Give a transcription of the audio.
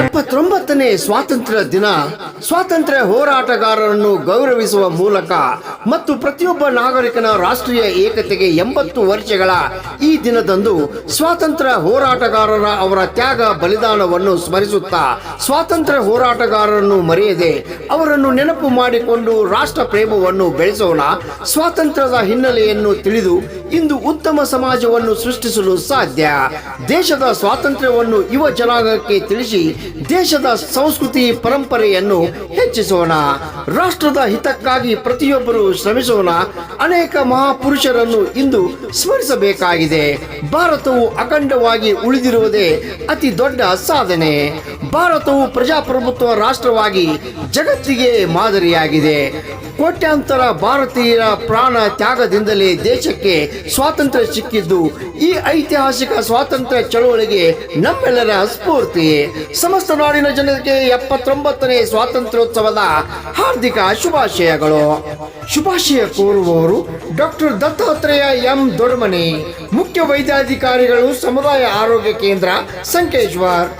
ಎಪ್ಪತ್ತೊಂಬತ್ತನೇ ಸ್ವಾತಂತ್ರ್ಯ ದಿನ ಸ್ವಾತಂತ್ರ್ಯ ಹೋರಾಟಗಾರರನ್ನು ಗೌರವಿಸುವ ಮೂಲಕ ಮತ್ತು ಪ್ರತಿಯೊಬ್ಬ ನಾಗರಿಕನ ರಾಷ್ಟ್ರೀಯ ಏಕತೆಗೆ ಎಂಬತ್ತು ವರ್ಷಗಳ ಈ ದಿನದಂದು ಸ್ವಾತಂತ್ರ್ಯ ಹೋರಾಟಗಾರರ ಅವರ ತ್ಯಾಗ ಬಲಿದಾನವನ್ನು ಸ್ಮರಿಸುತ್ತಾ ಸ್ವಾತಂತ್ರ್ಯ ಹೋರಾಟಗಾರರನ್ನು ಮರೆಯದೆ ಅವರನ್ನು ನೆನಪು ಮಾಡಿಕೊಂಡು ರಾಷ್ಟ್ರ ಪ್ರೇಮವನ್ನು ಬೆಳೆಸೋಣ, ಸ್ವಾತಂತ್ರ್ಯದ ಹಿನ್ನೆಲೆಯನ್ನು ತಿಳಿದು ಇಂದು ಉತ್ತಮ ಸಮಾಜವನ್ನು ಸೃಷ್ಟಿಸಲು ಸಾಧ್ಯ. ದೇಶದ ಸ್ವಾತಂತ್ರ್ಯವನ್ನು ಯುವ ಜನಾಂಗಕ್ಕೆ ತಿಳಿಸಿ ದೇಶದ ಸಂಸ್ಕೃತಿ ಪರಂಪರೆಯನ್ನು ಹೆಚ್ಚಿಸೋಣ. ರಾಷ್ಟ್ರದ ಹಿತಕ್ಕಾಗಿ ಪ್ರತಿಯೊಬ್ಬರು ಶ್ರಮಿಸೋಣ. ಅನೇಕ ಮಹಾಪುರುಷರನ್ನು ಇಂದು ಸ್ಮರಿಸಬೇಕಾಗಿದೆ. ಭಾರತವು ಅಖಂಡವಾಗಿ ಉಳಿದಿರುವುದೇ ಅತಿ ದೊಡ್ಡ ಸಾಧನೆ. ಭಾರತವು ಪ್ರಜಾಪ್ರಭುತ್ವ ರಾಷ್ಟ್ರವಾಗಿ ಜಗತ್ತಿಗೆ ಮಾದರಿಯಾಗಿದೆ. ಕೋಟ್ಯಾಂತರ ಭಾರತೀಯರ ಪ್ರಾಣ ತ್ಯಾಗದಿಂದಲೇ ದೇಶಕ್ಕೆ ಸ್ವಾತಂತ್ರ್ಯ ಸಿಕ್ಕಿದ್ದು, ಈ ಐತಿಹಾಸಿಕ ಸ್ವಾತಂತ್ರ್ಯ ಚಳವಳಿಗೆ ನಮ್ಮೆಲ್ಲರ ಸ್ಫೂರ್ತಿ. ಸಮಸ್ತ ನಾಡಿನ ಜನರಿಗೆ ಎಪ್ಪತ್ತೊಂಬತ್ತನೇ ಸ್ವಾತಂತ್ರ್ಯೋತ್ಸವದ ಹಾರ್ದಿಕ ಶುಭಾಶಯಗಳು. ಶುಭಾಶಯ ಕೋರುವವರು ಡಾಕ್ಟರ್ ದತ್ತಾತ್ರೇಯ ಎಂ ದೊಡ್ಡಮನೆ ಮುಖ್ಯ ವೈದ್ಯಾಧಿಕಾರಿಗಳು ಸಮುದಾಯ ಆರೋಗ್ಯ ಕೇಂದ್ರ ಸಂಕೇಶ್ವರ್